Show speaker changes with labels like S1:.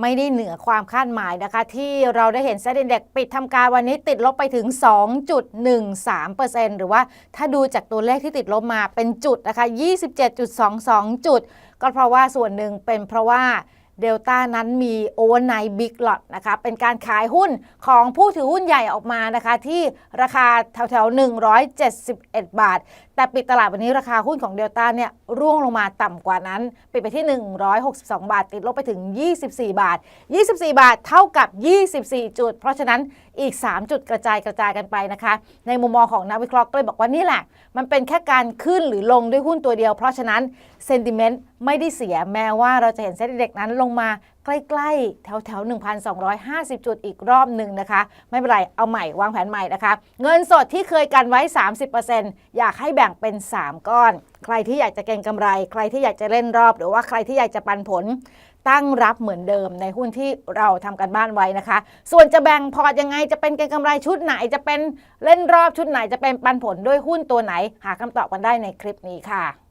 S1: ไม่ได้เหนือความคาดหมายนะคะ ที่เราได้เห็นเซ็นดีเด็กปิดทำการวันนี้ติดลบไปถึง 2.13%หรือว่าถ้าดูจากตัวเลขที่ติดลบมาเป็นจุดนะคะ 27.22 จุด ก็เพราะว่าส่วนหนึ่งเป็นเพราะว่า เดลต้านั้นมีโอเวอร์ไนท์บิ๊กลอตนะคะ เป็นการขายหุ้นของผู้ถือหุ้นใหญ่ออกมานะคะ ที่ราคาแถวๆ 171 บาท แต่ปิดตลาดวันนี้ราคาหุ้นของเดลต้าเนี่ยร่วงลงมาต่ำกว่านั้น ปิดไปที่ 162 บาท ติดลบไปถึง 24 บาท 24 บาทเท่ากับ 24 จุด เพราะฉะนั้นอีก 3 จุดกระจายกระจายกันไปนะคะ ในมุมมองของนักวิเคราะห์ก็เลยบอกว่านี่แหละ มันเป็นแค่การขึ้นหรือลงด้วยหุ้นตัวเดียว เพราะฉะนั้นเซนติเมนต์ไม่ได้เสียแม้ว่าเราจะเห็นเซ็นดีเด็กนั้นลงงมาใกล้ๆแถวแถวๆ 1,250 จุดอีกรอบหนึ่งนะคะ ไม่เป็นไร เอาใหม่ วางแผนใหม่นะคะ เงินสดที่เคยกันไว้ 30%อยากให้แบ่งเป็น 3 ก้อน ใครที่อยากจะเก็งกำไร ใครที่อยากจะเล่นรอบ หรือว่าใครที่อยากจะปันผล ตั้งรับเหมือนเดิมในหุ้นที่เราทำกันบ้านไว้นะคะ ส่วนจะแบ่งพอร์ตยังไง จะเป็นเก็งกำไรชุดไหน จะเป็นเล่นรอบชุดไหน จะเป็นปันผลด้วยหุ้นตัวไหน หาคำตอบกันได้ในคลิปนี้ค่ะ